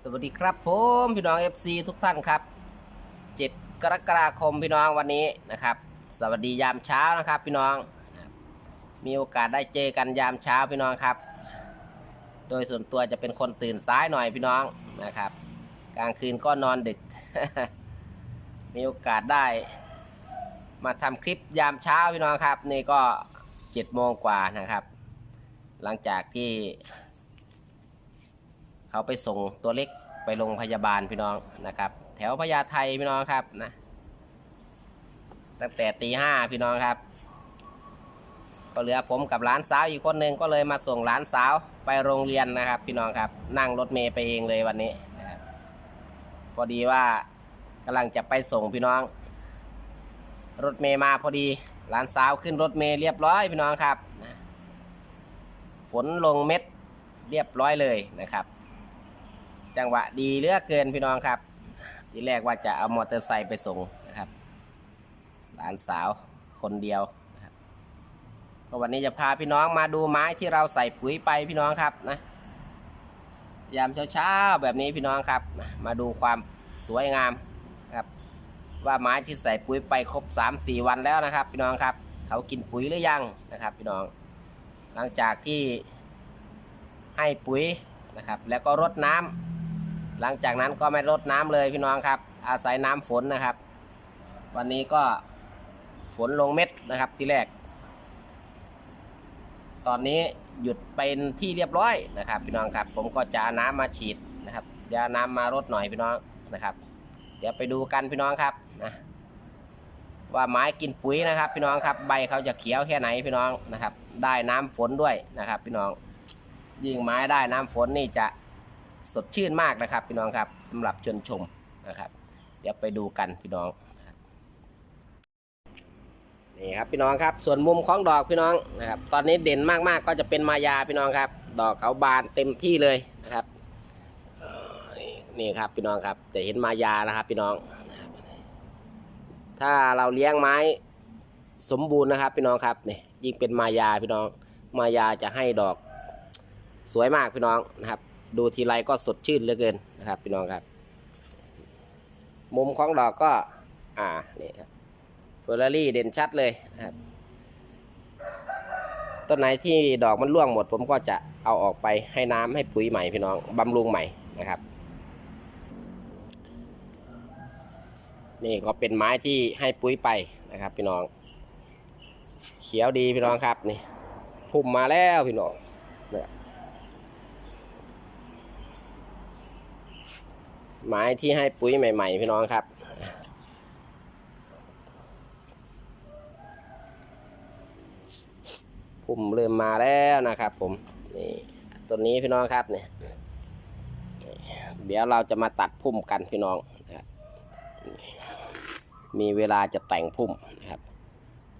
สวัสดีครับผมพี่น้อง FC ทุกท่านครับ 7 กรกฎาคมพี่น้องวันนี้นะครับ สวัสดียามเช้านะครับพี่น้อง มีโอกาสได้เจอกันยามเช้าพี่น้องครับ โดยส่วนตัวจะเป็นคนตื่นสายหน่อยพี่น้องนะครับ กลางคืนก็นอนดึก มีโอกาสได้มาทำคลิปยามเช้าพี่น้องครับ นี่ก็7โมงกว่านะครับ หลังจากที่ เขาไปส่งตัวเล็กไปโรงพยาบาลพี่น้องนะครับ แถวพญาไทพี่น้องครับนะตั้งแต่ตีห้าพี่น้องครับก็เหลือผมกับหลานสาวอีกคนหนึ่งก็เลยมาส่งหลานสาวไปโรงเรียนนะครับ พี่น้องครับ นั่งรถเมย์ไปเองเลยวันนี้นะครับพอดีว่ากำลังจะไปส่งพี่น้อง รถเมย์มาพอดีหลานสาวขึ้นรถเมย์เรียบร้อยพี่น้องครับนะฝนลงเม็ดเรียบร้อยเลยนะครับ จังหวะดีเหลือกเกินพี่น้องครับ ทีแรกว่าจะเอามอเตอร์ไซค์ไปส่งนะครับ หลานสาวคนเดียวนะครับก็วันนี้จะพาพี่น้องมาดูไม้ที่เราใส่ปุ๋ยไปพี่น้องครับนะยามเช้าๆแบบนี้พี่น้องครับ มาดูความสวยงามนะครับ ว่าไม้ที่ใส่ปุ๋ยไปครบ 3-4 วันแล้วนะครับ พี่น้องครับ เขากินปุ๋ยหรือยังนะครับ พี่น้อง หลังจากที่ให้ปุ๋ยนะครับ แล้วก็รดน้ำ หลังจากนั้นก็ไม่รดน้ำเลยพี่น้องครับ อาศัยน้ำฝนนะครับ วันนี้ก็ฝนลงเม็ดนะครับที่แรก ตอนนี้หยุดเป็นที่เรียบร้อยนะครับ พี่น้องครับ ผมก็จะน้ำมาฉีดนะครับจะเอาน้ำมารดหน่อยพี่น้องนะครับ เดี๋ยวไปดูกันพี่น้องครับนะว่าไม้กินปุ๋ยนะครับ พี่น้องครับใบเขาจะเขียวแค่ไหนพี่น้องนะครับ ได้น้ำฝนด้วยนะครับ พี่น้องยิ่งไม้ได้น้ำฝนนี่จะ สดชื่นมากนะครับ พี่น้องครับสำหรับชวนชมนะครับ เดี๋ยวไปดูกันพี่น้องนี่ครับพี่น้องครับส่วนมุมของดอกพี่น้องนะครับ ตอนนี้เด่นมากๆก็จะเป็นมายาพี่น้องครับ ดอกเขาบานเต็มที่เลยนะครับนี่ครับพี่น้องครับจะเห็นมายานะครับพี่น้อง ถ้าเราเลี้ยงไม้สมบูรณ์นะครับ พี่น้องครับนี่ยิ่งเป็นมายาพี่น้อง มายาจะให้ดอกสวยมากพี่น้องนะครับ ดูทีไรก็สดชื่นเหลือเกินนะครับพี่น้องครับ มุมของดอกก็ อ่านี่ครับเฟอร์รารี่เด่นชัดเลยนะครับต้นไหนที่ดอกมันร่วงหมด ผมก็จะเอาออกไปให้น้ำให้ปุ๋ยใหม่พี่น้องบำรุงใหม่นะครับ นี่ก็เป็นไม้ที่ให้ปุ๋ยไปนะครับ พี่น้อง เขียวดีพี่น้องครับนี่พุ่มมาแล้วพี่น้องเนี่ย ไม้ที่ให้ปุ๋ยใหม่ ๆ พี่น้องครับ พุ่มเริ่มมาแล้วนะครับ ผมนี่ต้นนี้พี่น้องครับเนี่ยเดี๋ยวเราจะมาตัดพุ่มกันพี่น้องนะครับมีเวลาจะแต่งพุ่มนะครับ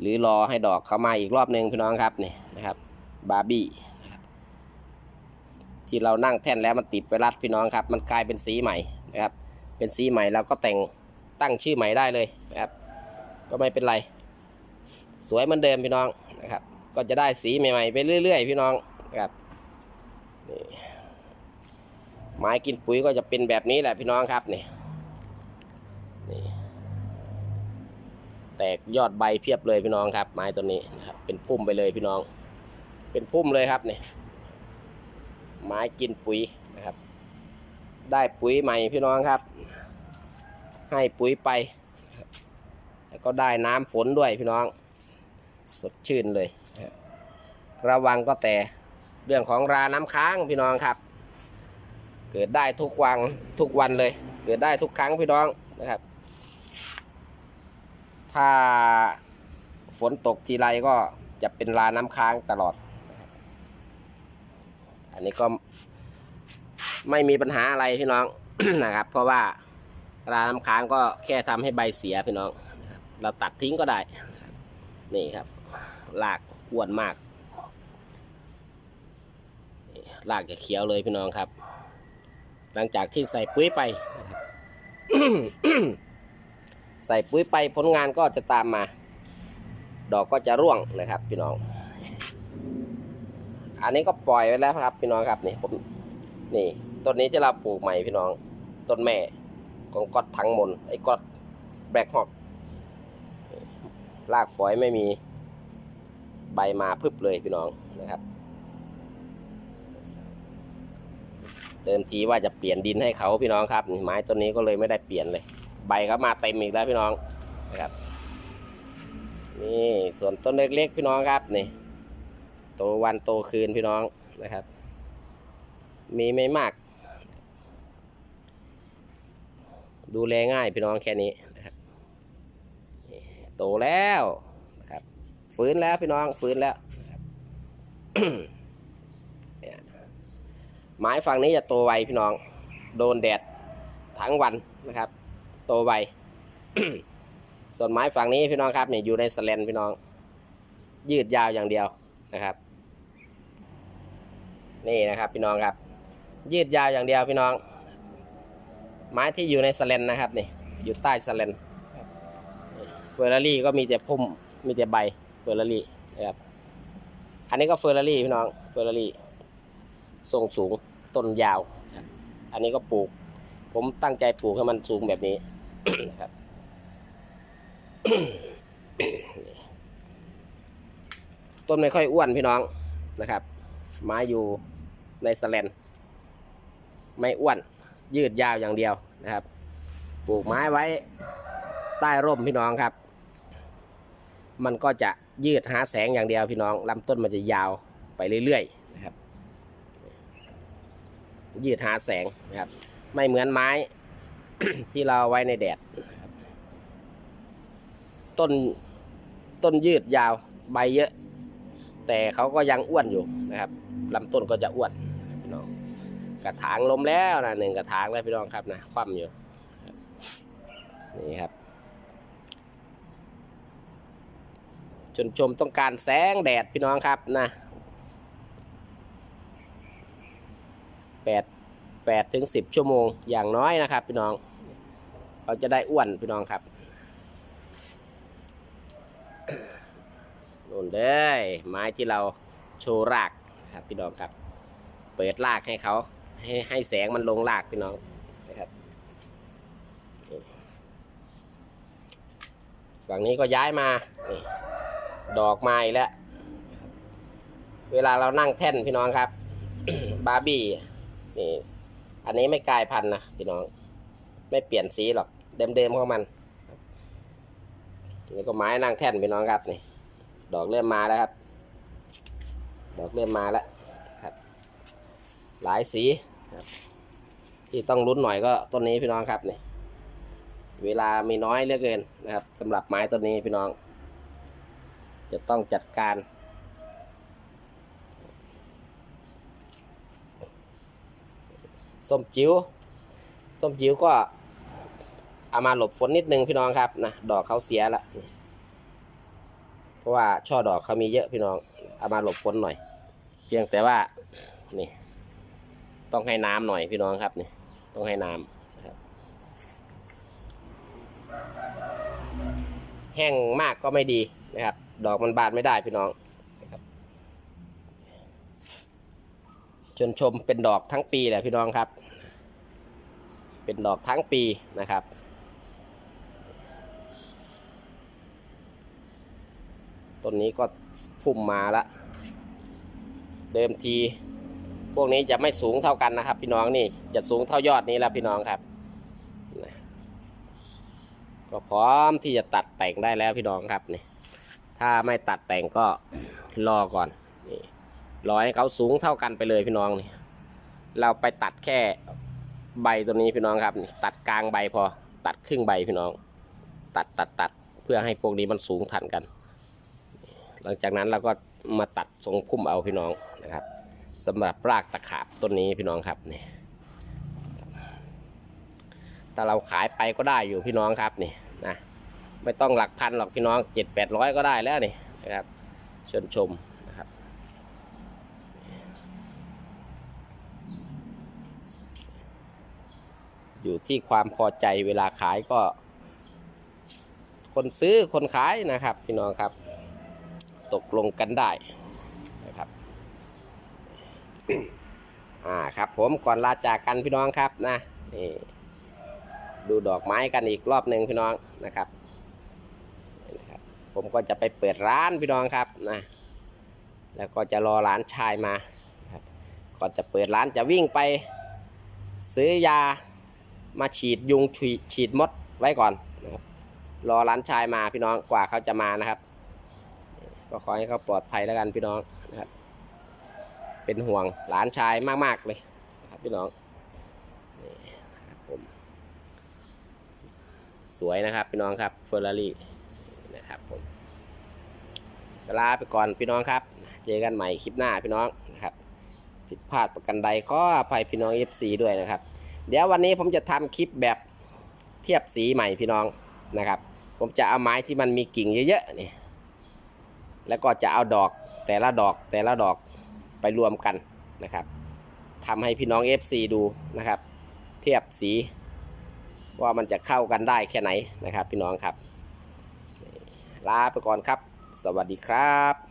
หรือรอให้ดอกเข้ามาอีกรอบหนึ่งพี่น้องครับนี่นะครับ บาร์บี้ที่เรานั่งแท่นแล้วมันติดไวรัสพี่น้องครับ มันกลายเป็นสีใหม่ นะครับ เป็นสีใหม่เราก็แต่งตั้งชื่อใหม่ได้เลยนะครับ ก็ไม่เป็นไร สวยเหมือนเดิมพี่น้องนะครับ ก็จะได้สีใหม่ๆไปเรื่อย ๆ พี่น้องนะครับนี่ไม้กินปุ๋ยก็จะเป็นแบบนี้แหละพี่น้องครับนี่นี่แตกยอดใบเพียบเลยพี่น้องครับ ไม้ตัวนี้นะครับเป็นพุ่มไปเลยพี่น้อง เป็นพุ่มเลยครับนี่ไม้กินปุ๋ย ได้ปุ๋ยใหม่พี่น้องครับ ให้ปุ๋ยไป แล้วก็ได้น้ำฝนด้วยพี่น้อง สดชื่นเลย ระวังก็แต่เรื่องของราน้ำค้างพี่น้องครับ เกิดได้ทุกวันทุกวันเลย เกิดได้ทุกครั้งพี่น้องนะครับ ถ้าฝนตกทีไรก็จะเป็นราน้ำค้างตลอด อันนี้ก็ ไม่มีปัญหาอะไรพี่น้อง นะครับ เพราะว่าราน้ำค้างก็แค่ทำให้ใบเสียพี่น้องเราตัดทิ้งก็ได้ นี่ครับรากอ้วนมากนี่รากจะเขียวเลยพี่น้องครับ หลังจากที่ใส่ปุ๋ยไปใส่ปุ๋ยไปผลงานก็จะตามมา ดอกก็จะร่วงนะครับพี่น้อง อันนี้ก็ปล่อยไว้แล้วครับ พี่น้องครับนี่ผมนี่ ต้นนี้ที่เราปลูกใหม่พี่น้อง ต้นแม่ของก๊อตทั้งมนไอ้ก๊อตแบล็คฮอกรากฝอยไม่มีใบมาพึบเลยพี่น้องนะครับ เดิมทีว่าจะเปลี่ยนดินให้เขาพี่น้องครับไม้ต้นนี้ก็เลยไม่ได้เปลี่ยนเลย ใบเขามาเต็มอีกแล้วพี่น้องนะครับนี่ส่วนต้นเล็กๆพี่น้องครับนี่โตวันโตคืนพี่น้องนะครับ มีไม่มาก ดูแลง่ายพี่น้องแค่นี้นะครับโตแล้วนะครับฟื้นแล้วพี่น้องฟื้นแล้วนะครับเนี่ยไม้ฝั่งนี้จะโตไวพี่น้อง โดนแดดทั้งวันนะครับ โตไวส่วนไม้ฝั่งนี้พี่น้องครับเนี่ยอยู่ในสแลนพี่น้อง ยืดยาวอย่างเดียวนะครับ นี่นะครับพี่น้องครับ ยืดยาวอย่างเดียวพี่น้อง ไม้ที่อยู่ในสแลนนะครับนี่อยู่ใต้สแลนเฟอร์รารี่ก็มีแต่พุ่มมีแต่ใบเฟอร์รารี่นะครับอันนี้ก็เฟอร์รารี่พี่น้องเฟอร์รารี่ทรงสูงต้นยาวนะครับอันนี้ก็ปลูก ผมตั้งใจปลูกให้มันสูงแบบนี้นะครับต้นไม่ค่อยอ้วนพี่น้องนะครับไม้อยู่ในสแลนไม่อ้วน ยืดยาวอย่างเดียวนะครับ ปลูกไม้ไว้ใต้ร่มพี่น้องครับ มันก็จะยืดหาแสงอย่างเดียวพี่น้องลำต้นมันจะยาวไปเรื่อยๆนะครับ ยืดหาแสงนะครับ ไม่เหมือนไม้ที่เราไว้ในแดดต้นต้นยืดยาวใบเยอะ แต่เขาก็ยังอ้วนอยู่นะครับลำต้นก็จะอ้วนพี่น้อง กระถางลมแล้วนะหนึ่งกระถางแล้วพี่น้องครับนะคว่ำอยู่นี่ครับชนชมต้องการแสงแดดพี่น้องครับนะแปดแปดถึงสิบชั่วโมงอย่างน้อยนะครับ พี่น้องเขาจะได้อ้วนพี่น้องครับนู่นเด้ยไม้ที่เราโชว์รากครับพี่น้องครับ เปิดรากให้เขา ให้ให้แสงมันลงรากพี่น้องนะครับฝั่งนี้ก็ย้ายมาดอกไม้แล้ว เวลาเรานั่งแท่นพี่น้องครับ บาร์บี้นี่อันนี้ไม่กลายพันธุ์นะพี่น้อง ไม่เปลี่ยนสีหรอกเดิมๆของมันนี่ก็ไม้นั่งแท่นพี่น้องครับนี่ ดอกเริ่มมาแล้วครับ ดอกเริ่มมาแล้วหลายสี ครับ ที่ต้องลุ้นหน่อยก็ต้นนี้พี่น้องครับนี่เวลามีน้อยเหลือเกินนะครับสำหรับไม้ต้นนี้พี่น้อง จะต้องจัดการ ส้มจิ๋วส้มจิ๋วก็เอามาหลบฝนนิดนึงพี่น้องครับนะดอกเขาเสียละเพราะว่าช่อดอกเขามีเยอะพี่น้องเอามาหลบฝนหน่อย เพียงแต่ว่านี่ ต้องให้น้ำหน่อยพี่น้องครับนี่ต้องให้น้ำนะครับ แห้งมากก็ไม่ดีนะครับ ดอกมันบานไม่ได้พี่น้องนะครับชนชมเป็นดอกทั้งปีแหละพี่น้องครับ เป็นดอกทั้งปีนะครับต้นนี้ก็พุ่มมาละ เดิมที พวกนี้จะไม่สูงเท่ากันนะครับ พี่น้องนี่จะสูงเท่ายอดนี้แล้วพี่น้องครับ ก็พร้อมที่จะตัดแต่งได้แล้วพี่น้องครับนี่ถ้าไม่ตัดแต่งก็รอก่อนนี่รอให้เขาสูงเท่ากันไปเลยพี่น้องนี่เราไปตัดแค่ใบตัวนี้พี่น้องครับ ตัดกลางใบพอตัดครึ่งใบพี่น้อง ตัดตัดตัดเพื่อให้พวกนี้มันสูงทันกัน หลังจากนั้นเราก็มาตัดทรงพุ่มเอาพี่น้องนะครับ สำหรับรากตะขาบต้นนี้พี่น้องครับนี่ถ้าเราขายไปก็ได้อยู่พี่น้องครับนี่นะไม่ต้องหลักพันหรอกพี่น้องเจ็ดแปดร้อยก็ได้แล้วนี่นะครับชนชมนะครับอยู่ที่ความพอใจเวลาขายก็ คนซื้อคนขายนะครับ พี่น้องครับ ตกลงกันได้ อ่าครับผมก่อนลาจากกันพี่น้องครับนะนี่ดูดอกไม้กันอีกรอบหนึ่งพี่น้องนะครับ ผมก็จะไปเปิดร้านพี่น้องครับนะ แล้วก็จะรอหลานชายมาครับก่อนจะเปิดร้านจะวิ่งไป ซื้อยามาฉีดยุงฉีดฉีดมดไว้ก่อนนะครับรอร้านชายมาพี่น้องกว่าเขาจะมานะครับ ก็ขอให้เขาปลอดภัยแล้วกันพี่น้องนะครับ เป็นห่วงหลานชายมาก ๆ เลยนะครับพี่น้องนี่นะครับผมสวยนะครับพี่น้องครับเฟอร์รารี่นะครับผมลาไปก่อนพี่น้องครับ เจอกันใหม่คลิปหน้าพี่น้องนะครับผิดพลาดประกันใดขออภัยพี่น้อง FC ด้วยนะครับ เดี๋ยววันนี้ผมจะทำคลิปแบบเทียบสีใหม่พี่น้องนะครับ ผมจะเอาไม้ที่มันมีกิ่งเยอะๆนี่แล้วก็จะเอาดอกแต่ละดอกแต่ละดอก ไปรวมกันนะครับทำให้พี่น้อง FC ดูนะครับ เทียบสีว่ามันจะเข้ากันได้แค่ไหนนะครับ พี่น้องครับ ลาไปก่อนครับ สวัสดีครับ